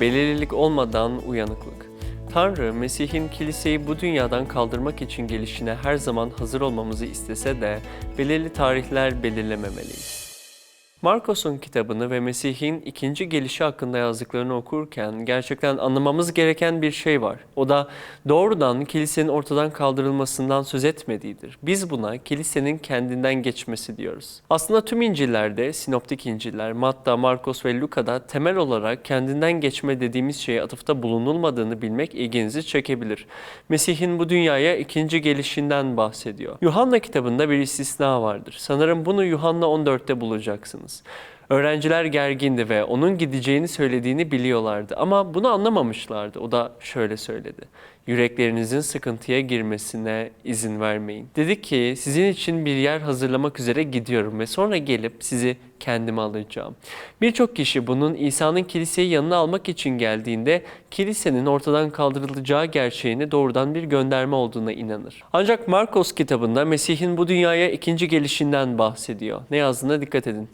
Belirlilik olmadan uyanıklık. Tanrı, Mesih'in kiliseyi bu dünyadan kaldırmak için gelişine her zaman hazır olmamızı istese de belirli tarihler belirlememeliyiz. Markos'un kitabını ve Mesih'in ikinci gelişi hakkında yazdıklarını okurken gerçekten anlamamız gereken bir şey var. O da doğrudan kilisenin ortadan kaldırılmasından söz etmediğidir. Biz buna kilisenin kendinden geçmesi diyoruz. Aslında tüm İncil'lerde, sinoptik İncil'ler, Matta, Markos ve Luka'da temel olarak kendinden geçme dediğimiz şeye atıfta bulunulmadığını bilmek ilginizi çekebilir. Mesih'in bu dünyaya ikinci gelişinden bahsediyor. Yuhanna kitabında bir istisna vardır. Sanırım bunu Yuhanna 14'te bulacaksınız. Öğrenciler gergindi ve onun gideceğini söylediğini biliyorlardı ama bunu anlamamışlardı. O da şöyle söyledi. Yüreklerinizin sıkıntıya girmesine izin vermeyin. Dedi ki sizin için bir yer hazırlamak üzere gidiyorum ve sonra gelip sizi kendime alacağım. Birçok kişi bunun İsa'nın kiliseyi yanına almak için geldiğinde kilisenin ortadan kaldırılacağı gerçeğini doğrudan bir gönderme olduğuna inanır. Ancak Markos kitabında Mesih'in bu dünyaya ikinci gelişinden bahsediyor. Ne yazdığına dikkat edin.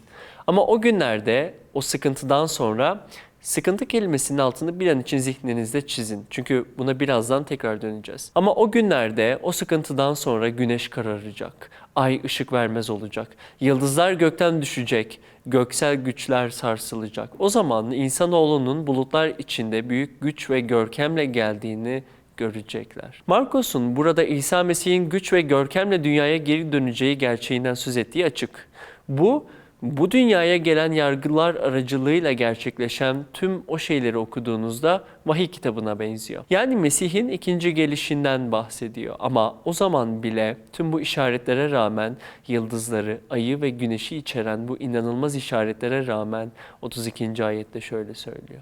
Ama o günlerde o sıkıntıdan sonra sıkıntı kelimesinin altını bir an için zihninizde çizin. Çünkü buna birazdan tekrar döneceğiz. Ama o günlerde o sıkıntıdan sonra güneş kararacak. Ay ışık vermez olacak. Yıldızlar gökten düşecek. Göksel güçler sarsılacak. O zaman insanoğlunun bulutlar içinde büyük güç ve görkemle geldiğini görecekler. Markos'un burada İsa Mesih'in güç ve görkemle dünyaya geri döneceği gerçeğinden söz ettiği açık. Bu bu dünyaya gelen yargılar aracılığıyla gerçekleşen tüm o şeyleri okuduğunuzda vahiy kitabına benziyor. Yani Mesih'in ikinci gelişinden bahsediyor. Ama o zaman bile tüm bu işaretlere rağmen yıldızları, ayı ve güneşi içeren bu inanılmaz işaretlere rağmen 32. ayette şöyle söylüyor.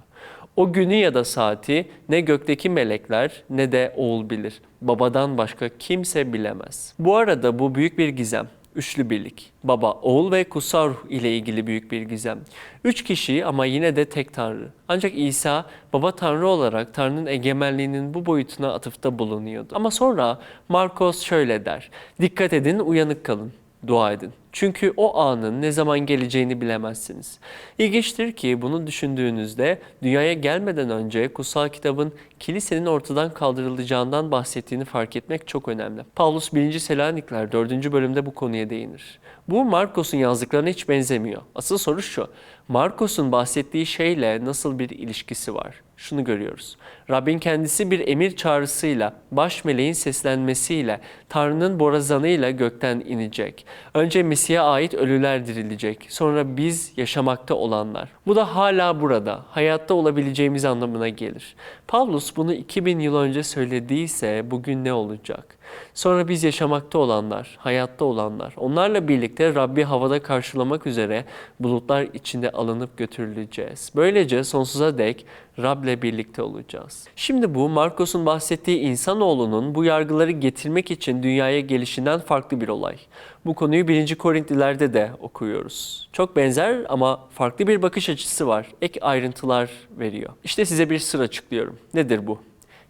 O günü ya da saati ne gökteki melekler ne de oğul bilir. Babadan başka kimse bilemez. Bu arada bu büyük bir gizem. Üçlü birlik. Baba, oğul ve kutsal ruh ile ilgili büyük bir gizem. Üç kişi ama yine de tek Tanrı. Ancak İsa baba Tanrı olarak Tanrı'nın egemenliğinin bu boyutuna atıfta bulunuyordu. Ama sonra Markos şöyle der. Dikkat edin, uyanık kalın dua edin. Çünkü o anın ne zaman geleceğini bilemezsiniz. İlginçtir ki bunu düşündüğünüzde dünyaya gelmeden önce kutsal kitabın kilisenin ortadan kaldırılacağından bahsettiğini fark etmek çok önemli. Paulus 1. Selanikler 4. bölümde bu konuya değinir. Bu Markos'un yazdıklarına hiç benzemiyor. Asıl soru şu. Markos'un bahsettiği şeyle nasıl bir ilişkisi var? Şunu görüyoruz. Rabbin kendisi bir emir çağrısıyla, baş meleğin seslenmesiyle, Tanrı'nın borazanıyla gökten inecek. Önce Mesih'e ait ölüler dirilecek. Sonra biz yaşamakta olanlar. Bu da hala burada, hayatta olabileceğimiz anlamına gelir. Pavlus bunu 2000 yıl önce söylediyse bugün ne olacak? Sonra biz yaşamakta olanlar, hayatta olanlar, onlarla birlikte Rabbi havada karşılamak üzere bulutlar içinde alınıp götürüleceğiz. Böylece sonsuza dek Rab'le birlikte olacağız. Şimdi bu Markos'un bahsettiği insanoğlunun bu yargıları getirmek için dünyaya gelişinden farklı bir olay. Bu konuyu 1. Korintlilerde de okuyoruz. Çok benzer ama farklı bir bakış açısı var. Ek ayrıntılar veriyor. İşte size bir sır açıklıyorum. Nedir bu?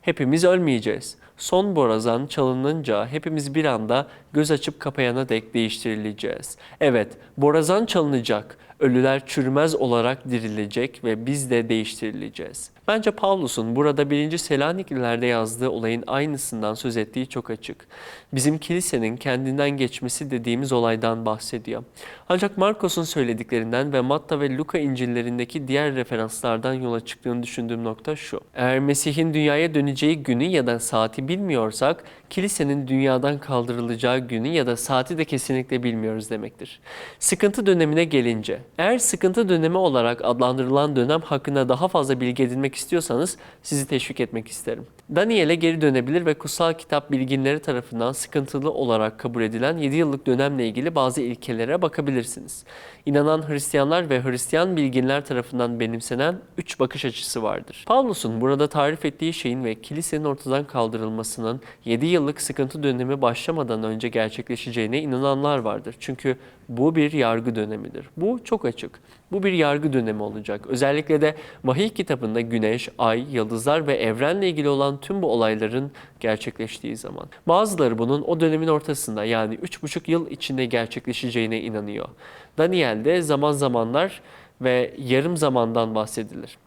Hepimiz ölmeyeceğiz. Son borazan çalınınca hepimiz bir anda göz açıp kapayana dek değiştirileceğiz. Evet, borazan çalınacak. Ölüler çürümez olarak dirilecek ve biz de değiştirileceğiz. Bence Pavlus'un burada 1. Selanikliler'de yazdığı olayın aynısından söz ettiği çok açık. Bizim kilisenin kendinden geçmesi dediğimiz olaydan bahsediyor. Ancak Markos'un söylediklerinden ve Matta ve Luka İncil'lerindeki diğer referanslardan yola çıktığını düşündüğüm nokta şu. Eğer Mesih'in dünyaya döneceği günü ya da saati bilmiyorsak, kilisenin dünyadan kaldırılacağı günü ya da saati de kesinlikle bilmiyoruz demektir. Sıkıntı dönemine gelince, eğer sıkıntı dönemi olarak adlandırılan dönem hakkında daha fazla bilgi edinmek istiyorsanız sizi teşvik etmek isterim. Daniel'e geri dönebilir ve kutsal kitap bilginleri tarafından sıkıntılı olarak kabul edilen 7 yıllık dönemle ilgili bazı ilkelere bakabilirsiniz. İnanan Hristiyanlar ve Hristiyan bilginler tarafından benimsenen 3 bakış açısı vardır. Pavlus'un burada tarif ettiği şeyin ve kilisenin ortadan kaldırılmasının 7 yıllık sıkıntı dönemi başlamadan önce gerçekleşeceğine inananlar vardır. Çünkü bu bir yargı dönemidir. Bu çok açık. Bu bir yargı dönemi olacak. Özellikle de vahiy kitabında güneş, ay, yıldızlar ve evrenle ilgili olan tüm bu olayların gerçekleştiği zaman. Bazıları bunun o dönemin ortasında yani 3,5 yıl içinde gerçekleşeceğine inanıyor. Daniel'de zaman zamanlar ve yarım zamandan bahsedilir.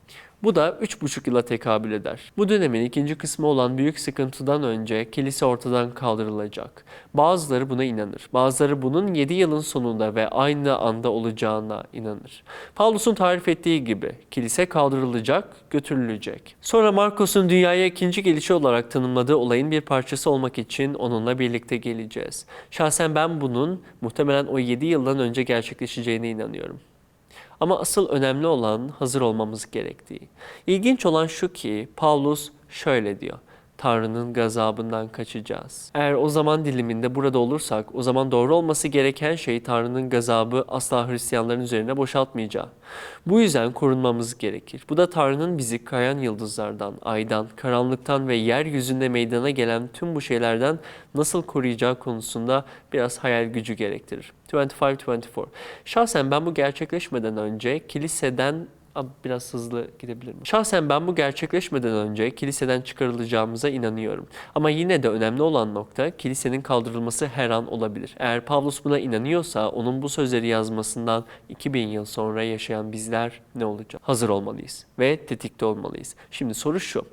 Bu da 3,5 yıla tekabül eder. Bu dönemin ikinci kısmı olan büyük sıkıntıdan önce kilise ortadan kaldırılacak. Bazıları buna inanır. Bazıları bunun 7 yılın sonunda ve aynı anda olacağına inanır. Paulus'un tarif ettiği gibi kilise kaldırılacak, götürülecek. Sonra Markos'un dünyaya ikinci gelişi olarak tanımladığı olayın bir parçası olmak için onunla birlikte geleceğiz. Şahsen ben bunun muhtemelen o 7 yıldan önce gerçekleşeceğine inanıyorum. Ama asıl önemli olan hazır olmamız gerektiği. İlginç olan şu ki Paulus şöyle diyor. Tanrı'nın gazabından kaçacağız. Eğer o zaman diliminde burada olursak o zaman doğru olması gereken şey Tanrı'nın gazabı asla Hristiyanların üzerine boşaltmayacağı. Bu yüzden korunmamız gerekir. Bu da Tanrı'nın bizi kayan yıldızlardan, aydan, karanlıktan ve yeryüzünde meydana gelen tüm bu şeylerden nasıl koruyacağı konusunda biraz hayal gücü gerektirir. 25-24 Şahsen ben bu gerçekleşmeden önce kiliseden Biraz hızlı gidebilir miyim? Şahsen ben bu gerçekleşmeden önce kiliseden çıkarılacağımıza inanıyorum. Ama yine de önemli olan nokta kilisenin kaldırılması her an olabilir. Eğer Pavlus buna inanıyorsa onun bu sözleri yazmasından 2000 yıl sonra yaşayan bizler ne olacak? Hazır olmalıyız ve tetikte olmalıyız. Şimdi soru şu.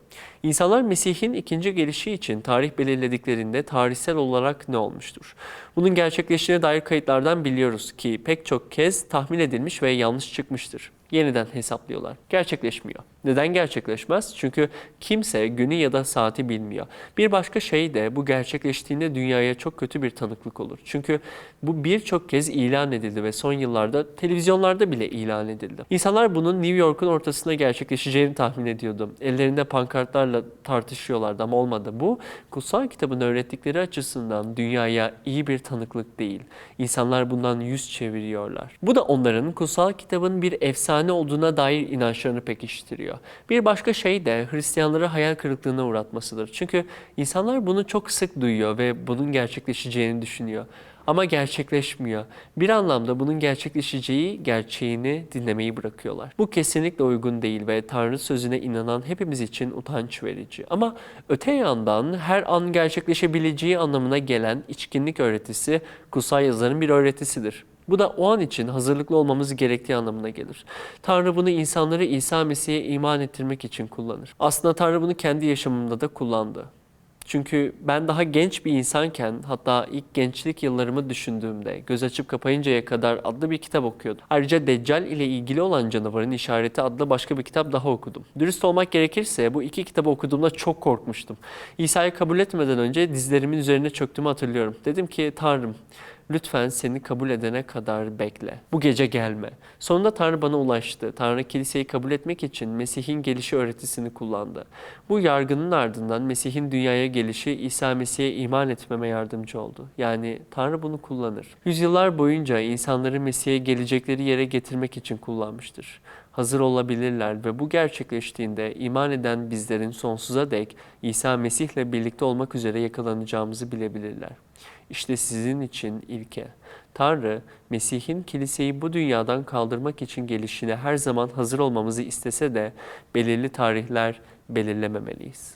İnsanlar Mesih'in ikinci gelişi için tarih belirlediklerinde tarihsel olarak ne olmuştur? Bunun gerçekleştiğine dair kayıtlardan biliyoruz ki pek çok kez tahmin edilmiş ve yanlış çıkmıştır yeniden hesaplıyorlar. Gerçekleşmiyor. Neden gerçekleşmez? Çünkü kimse günü ya da saati bilmiyor. Bir başka şey de bu gerçekleştiğinde dünyaya çok kötü bir tanıklık olur. Çünkü bu birçok kez ilan edildi ve son yıllarda televizyonlarda bile ilan edildi. İnsanlar bunun New York'un ortasında gerçekleşeceğini tahmin ediyordu. Ellerinde pankartlarla tartışıyorlardı ama olmadı. Bu kutsal kitabın öğrettikleri açısından dünyaya iyi bir tanıklık değil. İnsanlar bundan yüz çeviriyorlar. Bu da onların kutsal kitabın bir efsane olduğuna dair inançlarını pekiştiriyor. Bir başka şey de Hristiyanları hayal kırıklığına uğratmasıdır. Çünkü insanlar bunu çok sık duyuyor ve bunun gerçekleşeceğini düşünüyor. Ama gerçekleşmiyor. Bir anlamda bunun gerçekleşeceği gerçeğini dinlemeyi bırakıyorlar. Bu kesinlikle uygun değil ve Tanrı sözüne inanan hepimiz için utanç verici. Ama öte yandan her an gerçekleşebileceği anlamına gelen içkinlik öğretisi kutsal yazarın bir öğretisidir. Bu da o an için hazırlıklı olmamız gerektiği anlamına gelir. Tanrı bunu insanları İsa Mesih'e iman ettirmek için kullanır. Aslında Tanrı bunu kendi yaşamımda da kullandı. Çünkü ben daha genç bir insanken hatta ilk gençlik yıllarımı düşündüğümde göz açıp kapayıncaya kadar adlı bir kitap okuyordum. Ayrıca Deccal ile ilgili olan canavarın işareti adlı başka bir kitap daha okudum. Dürüst olmak gerekirse bu iki kitabı okuduğumda çok korkmuştum. İsa'yı kabul etmeden önce dizlerimin üzerine çöktüğümü hatırlıyorum. Dedim ki Tanrım lütfen seni kabul edene kadar bekle. Bu gece gelme. Sonunda Tanrı bana ulaştı. Tanrı kiliseyi kabul etmek için Mesih'in gelişi öğretisini kullandı. Bu yargının ardından Mesih'in dünyaya gelişi İsa Mesih'e iman etmeme yardımcı oldu. Yani Tanrı bunu kullanır. Yüzyıllar boyunca insanları Mesih'e gelecekleri yere getirmek için kullanmıştır. Hazır olabilirler ve bu gerçekleştiğinde iman eden bizlerin sonsuza dek İsa Mesih'le birlikte olmak üzere yakalanacağımızı bilebilirler. İşte sizin için ilke. Tanrı, Mesih'in kiliseyi bu dünyadan kaldırmak için gelişine her zaman hazır olmamızı istese de belirli tarihler belirlememeliyiz.